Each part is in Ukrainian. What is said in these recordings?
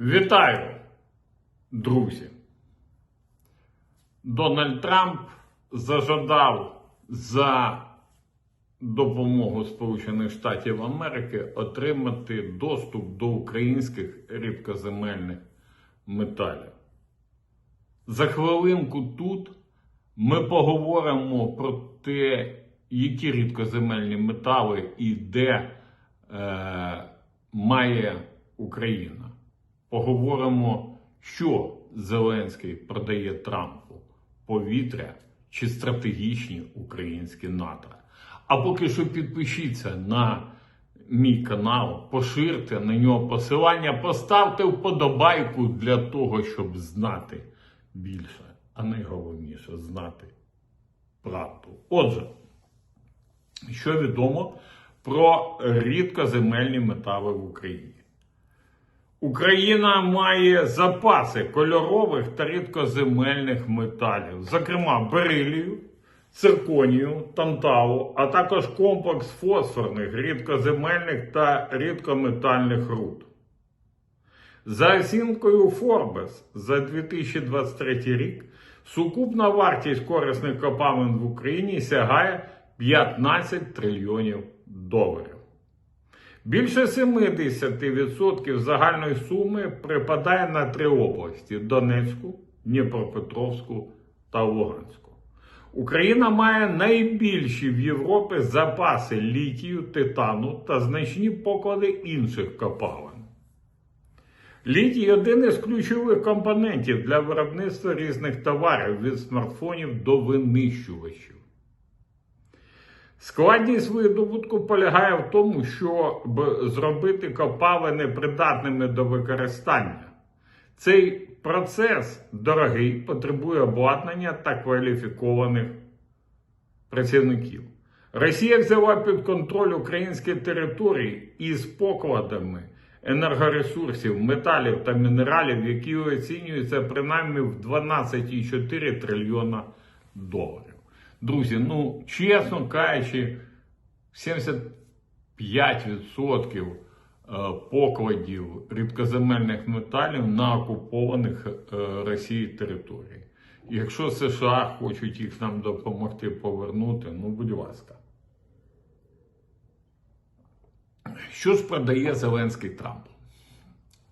Вітаю, друзі. Дональд Трамп зажадав за допомогу Сполучених Штатів Америки отримати доступ до українських рідкоземельних металів. За хвилинку тут ми поговоримо про те, які рідкоземельні метали і де е, має Україна. Поговоримо, що Зеленський продає Трампу повітря чи стратегічні українські надра. А поки що підпишіться на мій канал, поширте на нього посилання, поставте вподобайку для того, щоб знати більше, а найголовніше знати правду. Отже, що відомо про рідкоземельні метали в Україні? Україна має запаси кольорових та рідкоземельних металів, зокрема берилію, цирконію, танталу, а також комплекс фосфорних, рідкоземельних та рідкометальних руд. За оцінкою Forbes за 2023 рік сукупна вартість корисних копалин в Україні сягає 15 трильйонів доларів. Більше 70% загальної суми припадає на три області: Донецьку, Дніпропетровську та Луганську. Україна має найбільші в Європі запаси літію, титану та значні поклади інших копалин. Літій один із ключових компонентів для виробництва різних товарів від смартфонів до винищувачів. Складність видобутку полягає в тому, щоб зробити копалини придатними до використання. Цей процес дорогий, потребує обладнання та кваліфікованих працівників. Росія взяла під контроль українські території із покладами енергоресурсів, металів та мінералів, які оцінюються принаймні в 12,4 трильйона доларів. Друзі, ну чесно кажучи, 75% покладів рідкоземельних металів на окупованих е, Росією території. Якщо США хочуть їх нам допомогти повернути, ну будь ласка. Що ж продає Зеленський Трамп?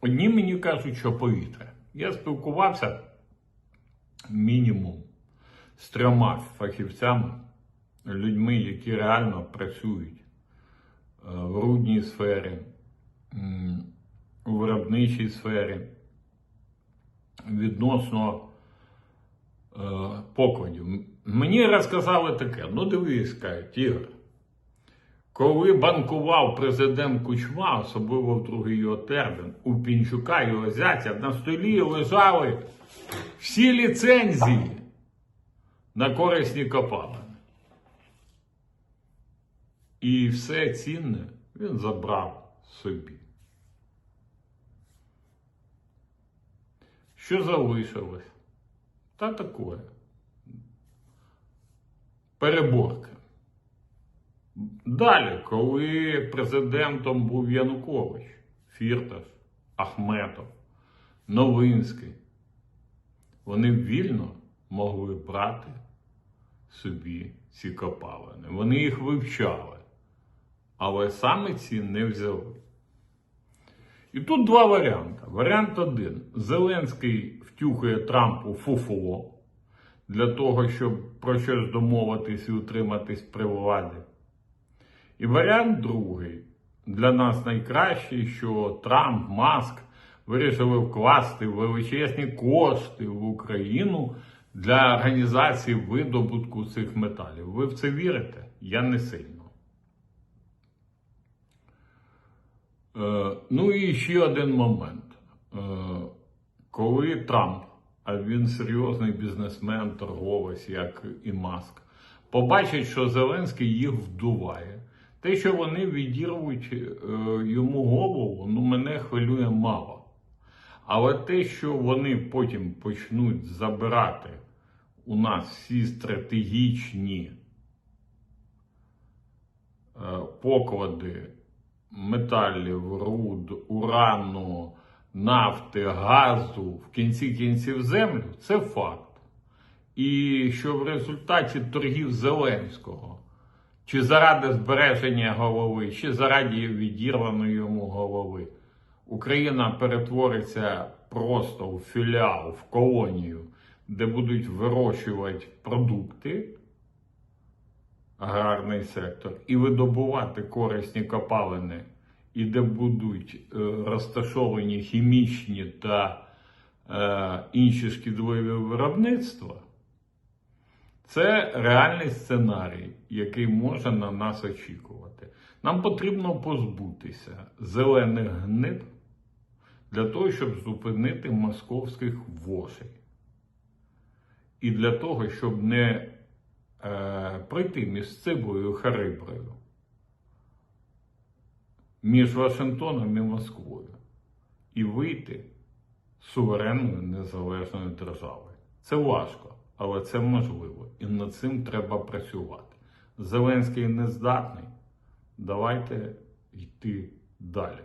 Одні мені кажуть, що повітря. Я спілкувався мінімум з трьома фахівцями, людьми, які реально працюють е, в рудній сфері, у виробничій сфері відносно е, покладів. Мені розказали таке: ну дивись, кажуть, Ігор, коли банкував президент Кучма, особливо в другий його термін, у Пінчука і Озятя, на столі лежали всі ліцензії на корисні копалини. І все цінне він забрав собі. Що залишилось? Та таке. Переборки. Далі, коли президентом був Янукович, Фірташ, Ахметов, Новинський, вони вільно могли брати собі ці копалини. Вони їх вивчали, але саме ці не взяли. І тут два варіанти. Варіант один: Зеленський втюхує Трампу фуфло для того, щоб про щось домовитись і утриматись при владі. І варіант другий. Для нас найкращий, що Трамп, Маск вирішили вкласти величезні кошти в Україну для організації видобутку цих металів. Ви в це вірите? Я не сильно. Е, ну і ще один момент. Е, коли Трамп, а він серйозний бізнесмен, торговець, як і Маск, побачить, що Зеленський їх вдуває. Те, що вони відірвуть е, йому голову, ну мене хвилює мало. Але те, що вони потім почнуть забирати у нас всі стратегічні е, поклади металів, руд, урану, нафти, газу, в кінці кінців землю це факт. І що в результаті торгів Зеленського, чи заради збереження голови, чи заради відірваної йому голови, Україна перетвориться просто в філіал, в колонію, де будуть вирощувати продукти, аграрний сектор, і видобувати корисні копалини, і де будуть е, розташовані хімічні та е, інші шкідливі виробництва. Це реальний сценарій, який може на нас очікувати. Нам потрібно позбутися зелених гнид для того, щоб зупинити московських вошей. І для того, щоб не е, пройти між Цибою Хариброю, між Вашингтоном і Москвою, і вийти суверенною незалежною державою. Це важко, але це можливо. І над цим треба працювати. Зеленський не здатний. Давайте йти далі.